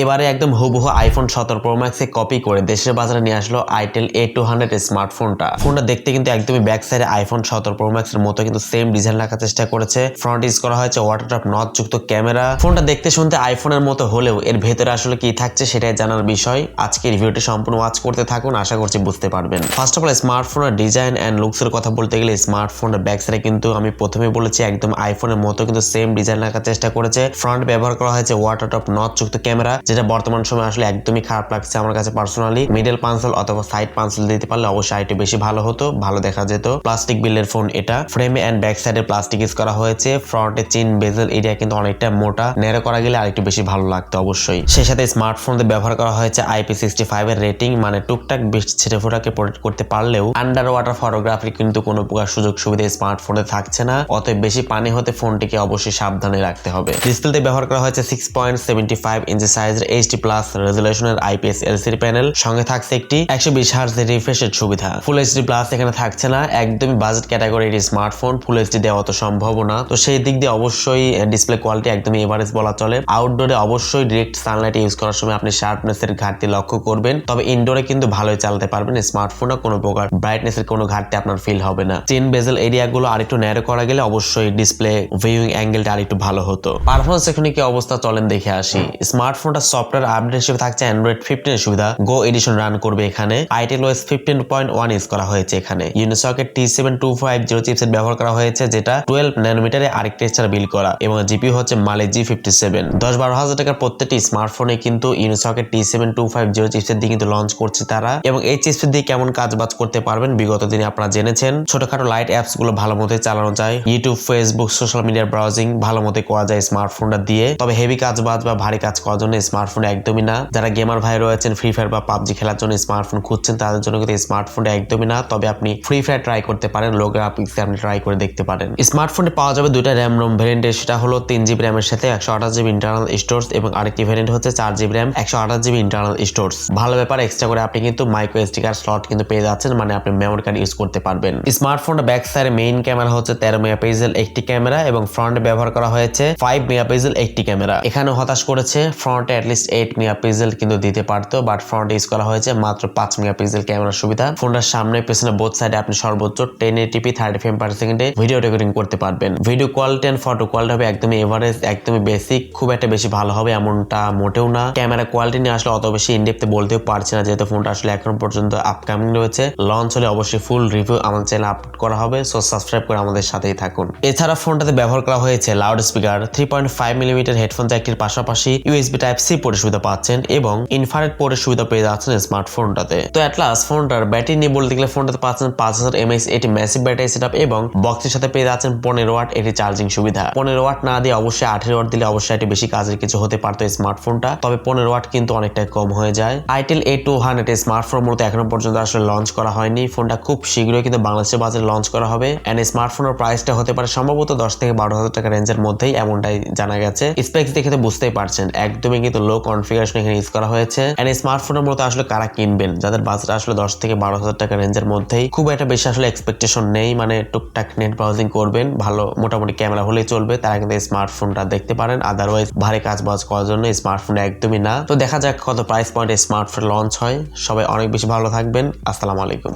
এবারে একদম হুবহু আইফোন সতেরো প্রো কপি করে দেশের বাজারে নিয়ে আসলো আইটেল এ টু হান্ড্রেড স্মার্টফোনটা ফোনটা দেখতে কিন্তু একদমই ব্যাক সাইডে আইফোন সতেরো প্রো ম্যাক্সের মতো কিন্তু সেম ডিজাইন রাখার চেষ্টা করেছে। ফ্রন্ট ইউজ করা হয়েছে ওয়াটারড্রপ নট যুক্ত ক্যামেরা ফোনটা দেখতে শুনতে আইফোনের মতো হলেও এর ভেতরে আসলে কি থাকছে সেটাই জানার বিষয়। আজকে রিভিউটি সম্পূর্ণ ওয়াচ করতে থাকুন, আশা করছি বুঝতে পারবেন। ফার্স্ট অফ অল স্মার্টফোনের ডিজাইন অ্যান্ড লুকসের কথা বলতে গেলে স্মার্টফোনের ব্যাক সাইডে কিন্তু আমি প্রথমে বলেছি একদম আইফোনের মতো কিন্তু সেম ডিজাইন রাখার চেষ্টা করেছে। ফ্রন্ট ব্যবহার করা হয়েছে ওয়াটারড্রপ নট যুক্ত ক্যামেরা যেটা বর্তমান সময় আসলে একদমই খারাপ লাগছে আমার কাছে পার্সোনালি মিডল পান্সেল অথবা সাইড পান্সেল দিতে পারলে অবশ্যই আইটি বেশি ভালো হতো, ভালো দেখা যেত। প্লাস্টিক বিলের ফোন এটা। ফ্রেমে অ্যান্ড ব্যাক সাইডে প্লাস্টিক ইউজ করা হয়েছে। ফ্রন্টে চিন বেজেল এরিয়া কিন্তু অনেকটা মোটা। নেড়ে করা গেলে আরেকটু বেশি ভালো লাগতো অবশ্যই। সেই সাথে স্মার্টফোন ব্যবহার করা হয়েছে আইপি সিক্সটি ফাইভ এর রেটিং মানে টুকটাক বৃষ্টি ছেটে ফোটাকে প্রোটেক্ট করতে পারলেও আন্ডার ওয়াটার ফটোগ্রাফি কিন্তু কোনো প্রকার সুযোগ সুবিধা স্মার্টফোনে থাকছে না। অতএব বেশি পানি হতে ফোনটিকে অবশ্যই সাবধানে রাখতে হবে। ডিসপ্লেতে ব্যবহার করা হয়েছে six point seventy five inch সাইজের এইচডি প্লাস রেজুলেশনের আইপিএস এলসিডি প্যানেল সঙ্গে থাকছে একটি একশো বিশ হার্জ রিফ্রেশের সুবিধা। ফুল এইচডি প্লাস এখানে থাকছে না, একদমই বাজেট ক্যাটাগরির স্মার্টফোন ফুল এইচডি দেওয়া তো সম্ভব না। তো সেই দিক দিয়ে অবশ্যই ডিসপ্লে কোয়ালিটি একদমই এভারেজ বলা চলে। আউটডোরে অবশ্যই ডিরেক্ট সানলাইট ইউজ করার সময় আপনি শার্পনেসের ঘাটতি লক্ষ্য করবেন। তবে ইনডোরে কিন্তু ভালোই চালাতে পারবেন। স্মার্টফোনে কোনো প্রকার ব্রাইটনেসের কোনো ঘাটতি আপনার ফিল হবে না। চেন বেজেল এরিয়াগুলো আরেকটু ন্যারো করা গেলে অবশ্যই ডিসপ্লে ভিউইং অ্যাঙ্গেলটা আরেকটু ভালো হতো। পারফরমেন্স এখানে কি অবস্থা চলেন দেখে আসি। স্মার্টফোনটা সফটওয়্যার আপডেট হিসেবে থাকছে অ্যান্ড্রয়েড ফিফটিন সুবিধা। গো এডিশন রান করবে এখানে। Itel OS fifteen point one use করা হয়েছে এখানে। ইউনিসকের T seven two five zero chipset ব্যবহার করা হয়েছে, যেটা টুয়েলভ ন্যানোমিটারে আরেকটা এক্সট্রা বিল করা এবং জিপি হচ্ছে মালে জি ফিফটি সেভেন দশ বারো হাজার টাকার প্রত্যেকটি স্মার্টফোনে কিন্তু ইউনিসকের T seven two five zero chipset দিয়ে কিন্তু লঞ্চ করছে তারা এবং এই চিপসেট দিয়ে কেমন কাজ বাজ করতে পারবেন বিগত দিনে আপনারা জেনেছেন। ছোটখাটো লাইট অ্যাপসগুলো ভালো মতোই চালানো যায়। ইউটিউব ফেসবুক সোশ্যাল মিডিয়ার ব্রাউজিং ভালো মতোই করা যায় স্মার্টফোনটা দিয়ে। তবে হেভি কাজ বাজ বা ভারী কাজ করার জন্য স্মার্টফোন একদমই না। যারা গেমার ভাই রয়েছেন ফ্রি ফায়ার বা পাবজি খেলার জন্য স্মার্টফোন খুঁজছেন, তাদের জন্য কিন্তু স্মার্টফোনটা একদমই না। তবে আপনি ফ্রি ফায়ার ট্রাই করতে পারেন লো গ্রাফিক্স আপনি ট্রাই করে দেখতে পারেন। স্মার্টফোনে পাওয়া যাবে দুইটা র্যাম রোম ভ্যারিয়েন্টে সেটা হলো তিন জিবি র্যামের সাথে একশো আঠাশ জিবি ইন্টারনাল স্টোর্স এবং আরেকটি ভ্যারিয়েন্ট হচ্ছে চার জিবি র্যাম একশো আঠাশ জিবি ইন্টারনাল স্টোর্স ভালো ব্যাপার এক্সট্রা করে আপনি কিন্তু মাইক্রো এসডি কার্ড স্লট কিন্তু পেয়ে যাচ্ছেন মানে আপনি মেমোরি কার্ড ইউজ করতে পারবেন। স্মার্টফোনটা ব্যাক সাইডে মেইন ক্যামেরা হচ্ছে তেরো মেগাপিক্সেল একটি ক্যামেরা এবং ফ্রন্টে ব্যবহার করা হয়েছে ফাইভ মেগাপিক্সেল একটি ক্যামেরা এখানে হতাশ করেছে ফ্রন্টে অ্যাটলিস্ট এইট মেগাপিক্সেল কিন্তু দিতে পারতো বাট ফ্রন্ট ইউজ করা হয়েছে মাত্র পাঁচ মেগাপিক্সেল ক্যামেরার সুবিধা। ফোনটার সামনে, পেছনে বোথ সাইডে আপনি সর্বোচ্চ ten eighty p thirty frame per সেকেন্ডে ভিডিও রেকর্ডিং করতে পারবেন। Video quality and photo quality হবে একদমই এভারেজ একদমই বেসিক খুব একটা বেশি ভালো হবে এমনটা মোটেও না। ক্যামেরা কোয়ালিটি নিয়ে আসলে অত বেশি ইনডেপতে বলতেও পারছি না, যেহেতু ফোনটা আসলে এখন পর্যন্ত আপকামিং রয়েছে। লঞ্চ হলে অবশ্যই ফুল রিভিউ আমাদের চ্যানেলে আপলোড করা হবে সো সাবস্ক্রাইব করে আমাদের সাথেই থাকুন। এছাড়া ফোনটাতে ব্যবহার করা হয়েছে loud speaker three point five millimetre headphone জ্যাকটির পাশাপাশি ইউএসবি টাইপ পোর্টের সুবিধা পাচ্ছেন এবং ইনফারেট পোর্টের সুবিধা পেয়ে যাচ্ছেন স্মার্টফোনটাতে। তো অ্যাটলাস ফোনটার ব্যাটারি নিয়ে বলতে গেলে ফোনটাতে পাচ্ছেন পাঁচ হাজার এমএস এটি ম্যাসিভ ব্যাটারি সেটআপ এবং বক্সের সাথে পেয়ে যাচ্ছেন পনেরো ওয়াট এটি চার্জিং সুবিধা। পনেরো ওয়াট না দিয়ে অবশ্যই আঠেরো ওয়াট দিলে অবশ্যই এটি বেশি কাজের কিছু হতে পারতো স্মার্টফোনটা। তবে পনেরো ওয়াট কিন্তু অনেকটাই কম হয়ে যায়। Itel A two hundred smartphone মূলত এখনও পর্যন্ত আসলে লঞ্চ করা হয়নি। ফোনটা খুব শীঘ্রই কিন্তু বাংলাদেশের বাজারে লঞ্চ করা হবে। এন্ড স্মার্টফোনের প্রাইসটা হতে পারে সম্ভবত দশ থেকে বারো হাজার টাকা রেঞ্জের মধ্যেই, এমনটাই জানা গেছে। স্পেক্স দেখে তো বুঝতেই পারছেন। একদমই কিন্তু লো কনফিগারেশন এখানে ইউজ করা হয়েছে। এন্ড স্মার্টফোনের মতো আসলে কারা কিনবেন? যাদের বাজেট আসলে দশ থেকে বারো হাজার টাকা রেঞ্জের মধ্যেই খুব একটা বেশি আসলে এক্সপেকটেশন নেই। মানে টুকটাক নেট ব্রাউজিং করবেন, ভালো মোটামুটি ক্যামেরা হলেই চলবে, তারা কিন্তু এই স্মার্টফোনটা দেখতে পারেন। আদারওয়াইজ ভারী কাজ বাজ করার জন্য স্মার্টফোন একদমই না। তো দেখা যাক কত প্রাইস পয়েন্ট পয়েন্টে স্মার্টফোন লঞ্চ হয়। সবাই অনেক বেশি ভালো থাকবেন। আসসালামু আলাইকুম।